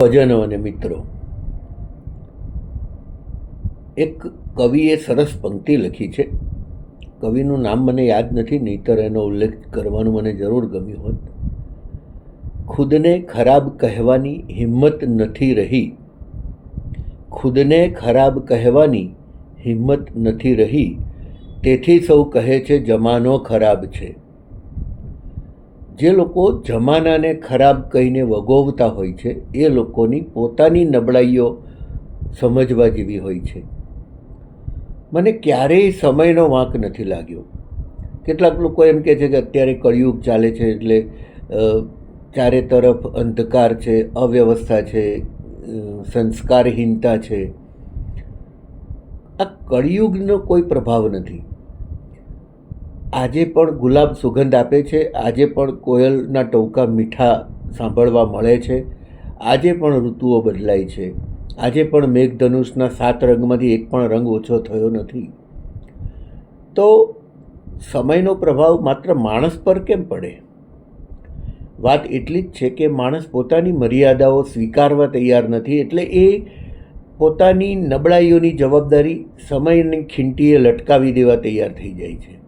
ભજનો અને મિત્રો. એક કવિએ સરસ પંક્તિ લખી છે. કવિનું નામ મને યાદ નથી, નહીતર એનો ઉલ્લેખ કરવાનું મને જરૂર ગમ્યું હોત. ખુદને ખરાબ કહેવાની હિંમત નથી રહી. ખુદને ખરાબ કહેવાની હિંમત નથી રહી. તેથી સૌ કહે છે જમાનો ખરાબ છે. જે લોકો જમાનાને ખરાબ કહીને વગોવતા હોય છે, એ લોકોની પોતાની નબળાઈઓ સમજવા જેવી હોય છે. મને ક્યારેય સમયનો વાંક નથી લાગ્યો. કેટલાક લોકો એમ કહે છે કે અત્યારે કળિયુગ ચાલે છે એટલે ચારે તરફ અંધકાર છે, અવ્યવસ્થા છે સંસ્કારહીનતા છે. આ કળિયુગનો કોઈ પ્રભાવ નથી. આજે પણ ગુલાબ સુગંધ આપે છે. આજે પણ કોયલના ટોકા મીઠા સાંભળવા મળે છે. આજે પણ ઋતુઓ બદલાય છે. આજે પણ મેઘધનુષના સાત રંગમાંથી એક પણ રંગ ઓછો થયો નથી. તો સમયનો પ્રભાવ માત્ર માણસ પર કેમ પડે? વાત એટલી જ છે કે માણસ પોતાની મર્યાદાઓ સ્વીકારવા તૈયાર નથી એટલે એ પોતાની નબળાઈઓની જવાબદારી સમયની ખીંટીએ લટકાવી દેવા તૈયાર થઈ જાય છે.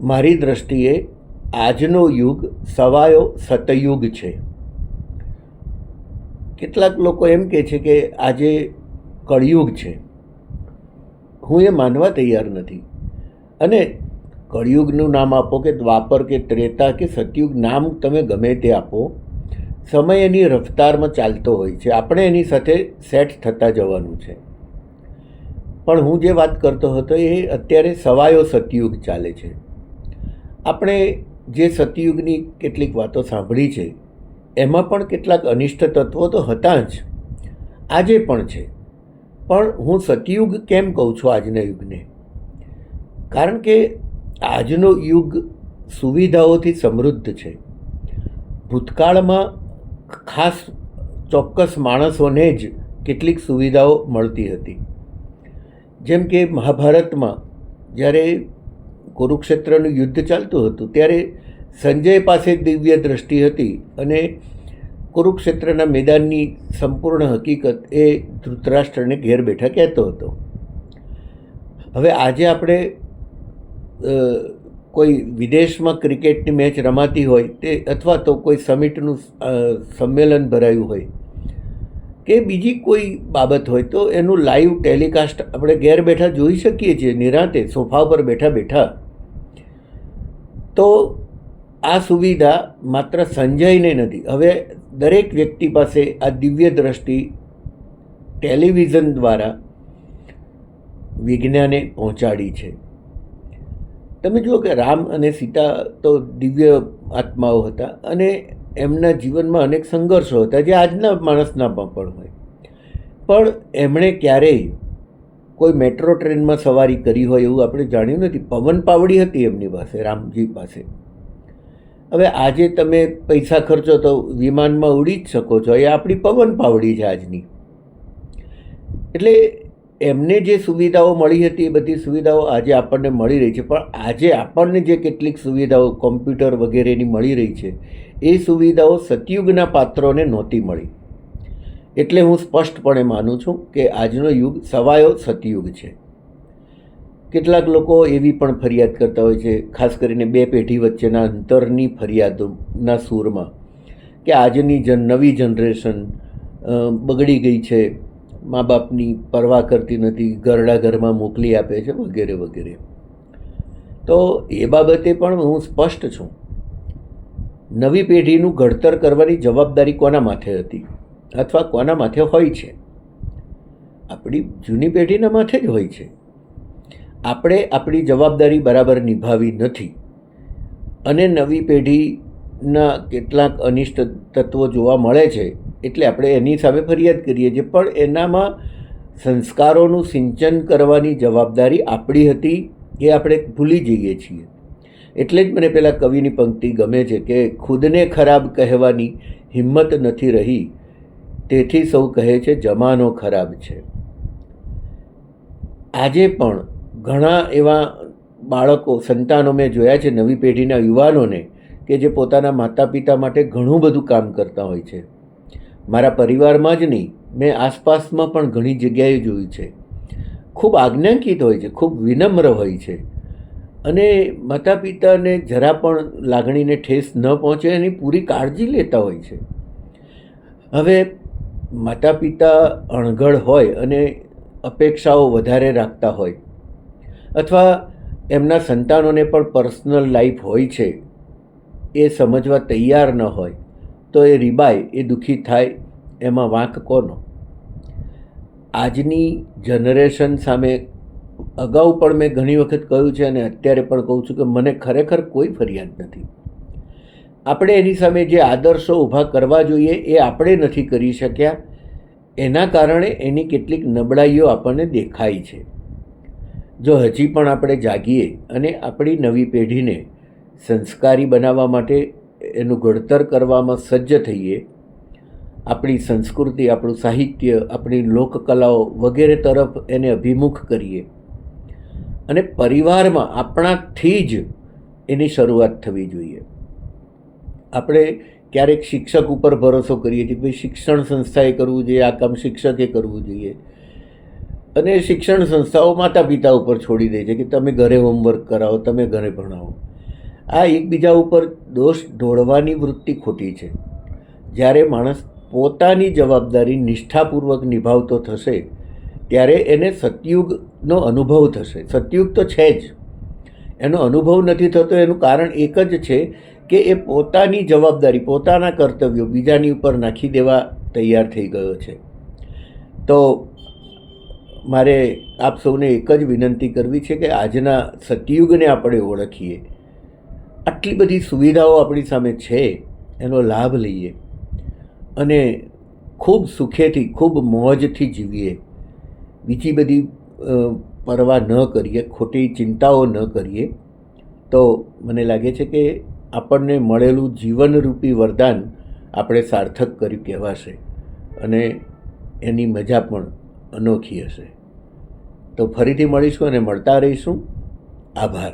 મારી દૃષ્ટિએ આજનો યુગ સવાયો સતયુગ છે. કેટલાક લોકો એમ કહે છે કે આજે કળિયુગ છે. હું એ માનવા તૈયાર નથી. અને કળિયુગનું નામ આપો કે દ્વાપર કે ત્રેતા કે સતયુગ નામ તમે ગમે તે આપો, સમય એની રફતારમાં ચાલતો હોય છે. આપણે એની સાથે સેટ થતા જવાનું છે. પણ હું જે વાત કરતો હતો એ અત્યારે સવાયો સતયુગ ચાલે છે. આપણે જે સતયુગની કેટલીક વાતો સાંભળી છે, એમાં પણ કેટલાક અનિષ્ટ તત્વો તો હતા જ, આજે પણ છે. પણ હું સતયુગ કેમ કહું છું આજના યુગને? કારણ કે આજનો યુગ સુવિધાઓથી સમૃદ્ધ છે. ભૂતકાળમાં ખાસ ચોક્કસ માણસોને જ કેટલીક સુવિધાઓ મળતી હતી. જેમ કે મહાભારતમાં જ્યારે કુરુક્ષેત્રનું યુદ્ધ ચાલતું હતું, ત્યારે સંજય પાસે દિવ્ય દ્રષ્ટિ હતી અને કુરુક્ષેત્રના મેદાનની સંપૂર્ણ હકીકત એ ધૃતરાષ્ટ્રને ઘેર બેઠા કહેતો હતો. હવે આજે આપણે કોઈ વિદેશમાં ક્રિકેટની મેચ રમાતી હોય તે અથવા તો કોઈ સમિટનું સંમેલન ભરાયું હોય કે બીજી કોઈ બાબત હોય તો એનું લાઈવ ટેલિકાસ્ટ આપણે ઘેર બેઠા જોઈ શકીએ છીએ, નિરાંતે, સોફા પર બેઠા બેઠા. તો આ સુવિધા માત્ર સંજયને નથી, હવે દરેક વ્યક્તિ પાસે આ દિવ્ય દ્રષ્ટિ ટેલિવિઝન દ્વારા વિજ્ઞાને પહોંચાડી છે. તમે જુઓ કે રામ અને સીતા તો દિવ્ય આત્માઓ હતા અને એમના જીવનમાં અનેક સંઘર્ષો હતા જે આજના માણસનામાં પણ હોય. પણ એમણે ક્યારેય કોઈ મેટ્રો ટ્રેનમાં સવારી કરી હોય એવું આપણે જાણ્યું નથી. પવન પાવડી હતી એમની પાસે, રામજી પાસે. હવે આજે તમે પૈસા ખર્ચો તો વિમાનમાં ઉડી જ શકો છો. એ આપણી પવન પાવડી છે આજની. એટલે એમને જે સુવિધાઓ મળી હતી, એ બધી સુવિધાઓ આજે આપણને મળી રહી છે. પણ આજે આપણને જે કેટલીક સુવિધાઓ કોમ્પ્યુટર વગેરેની મળી રહી છે, એ સુવિધાઓ સતયુગના પાત્રોને નહોતી મળી. એટલે હું સ્પષ્ટપણે માનું છું કે આજનો યુગ સવાયો સતયુગ છે. કેટલાક લોકો એવી પણ ફરિયાદ કરતા હોય છે, ખાસ કરીને બે પેઢી વચ્ચેના અંતરની ફરિયાદોના સૂરમાં, કે આજની જન, નવી જનરેશન બગડી ગઈ છે મા બાપની પરવા કરતી નથી, ઘરડા ઘરમાં મોકલી આપે છે, વગેરે વગેરે. તો એ બાબતે પણ હું સ્પષ્ટ છું. નવી પેઢીનું ઘડતર કરવાની જવાબદારી કોના માથે હતી? અથવા કોના માથે હોય છે? આપણી જૂની પેઢીના માથે જ હોય છે. આપણે આપણી જવાબદારી બરાબર નિભાવી નથી. અને નવી પેઢીના કેટલાક અનિષ્ટ તત્વો જોવા મળે છે એટલે આપણે એની સામે ફરિયાદ કરીએ છીએ. પણ એનામાં સંસ્કારોનું સિંચન કરવાની જવાબદારી આપણી હતી એ આપણે ભૂલી જઈએ છીએ. એટલે જ મને પેલા કવિની પંક્તિ ગમે છે કે ખુદને ખરાબ કહેવાની હિંમત નથી રહી, તેથી સૌ કહે છે જમાનો ખરાબ છે. આજે પણ ઘણા એવા બાળકો, સંતાનો મેં જોયા છે નવી પેઢીના યુવાનોને, કે જે પોતાના માતા પિતા માટે ઘણું બધું કામ કરતા હોય છે. મારા પરિવારમાં જ નહીં, મેં આસપાસમાં પણ ઘણી જગ્યાએ જોયું છે. ખૂબ આજ્ઞાંકિત હોય છે, ખૂબ વિનમ્ર હોય છે. અને માતા પિતાને જરા પણ લાગણીને ઠેસ ન પહોંચે એની પૂરી કાળજી લેતા હોય છે. હવે માતા પિતા અણઘડ હોય અને અપેક્ષાઓ વધારે રાખતા હોય અથવા એમના સંતાનોને પણ પર્સનલ લાઈફ હોય છે, એ સમજવા તૈયાર ન હોય તો એ રીબાય એ દુઃખી થાય, એમાં વાંક કોનો? આજની જનરેશન સામે અગાઉ પણ મેં ઘણી વખત કહ્યું છે અને અત્યારે પણ કહું છું કે મને ખરેખર કોઈ ફરિયાદ નથી. આપણે એની સામે જે આદર્શો ઊભા કરવા જોઈએ એ આપણે નથી કરી શક્યા. એના કારણે એની કેટલીક નબળાઈઓ આપણને દેખાય છે. જો હજી પણ આપણે જાગીએ અને આપણી નવી પેઢીને સંસ્કારી બનાવવા માટે એનું ઘડતર કરવામાં સજ્જ થઈએ, આપણી સંસ્કૃતિ, આપણું સાહિત્ય, આપણી લોકકલાઓ વગેરે તરફ એને અભિમુખ કરીએ. અને પરિવારમાં આપણાથી જ એની શરૂઆત થવી જોઈએ. આપણે ક્યારેક શિક્ષક ઉપર ભરોસો કરીએ છીએ ભાઈ શિક્ષણ સંસ્થાએ કરવું જોઈએ, આ કામ શિક્ષકે કરવું જોઈએ. અને શિક્ષણ સંસ્થાઓ માતા પિતા ઉપર છોડી દે છે કે તમે ઘરે હોમવર્ક કરાવો, તમે ઘરે ભણાવો. આ એકબીજા ઉપર દોષ ઢોળવાની વૃત્તિ ખોટી છે. જ્યારે માણસ પોતાની જવાબદારી નિષ્ઠાપૂર્વક નિભાવતો થશે, ત્યારે એને સતયુગનો અનુભવ થશે. સતયુગ તો છે જ. એનો અનુભવ નથી થતો, એનું કારણ એક જ છે કે એ પોતાની જવાબદારી, પોતાના કર્તવ્યો બીજાની ઉપર નાખી દેવા તૈયાર થઈ ગયો છે. તો મારે આપ સૌને એક જ વિનંતી કરવી છે કે આજના સતયુગને આપણે ઓળખીએ. આટલી બધી સુવિધાઓ આપણી સામે છે, એનો લાભ લઈએ અને ખૂબ સુખેથી, ખૂબ મોજથી જીવીએ. બીજી બધી પરવા ન કરીએ, ખોટી ચિંતાઓ ન કરીએ, તો મને લાગે છે કે આપણને મળેલું જીવનરૂપી વરદાન આપણે સાર્થક કર્યું કહેવાશે અને એની મજા પણ અનોખી હશે. તો ફરીથી મળીશું અને મળતા રહીશું. આભાર.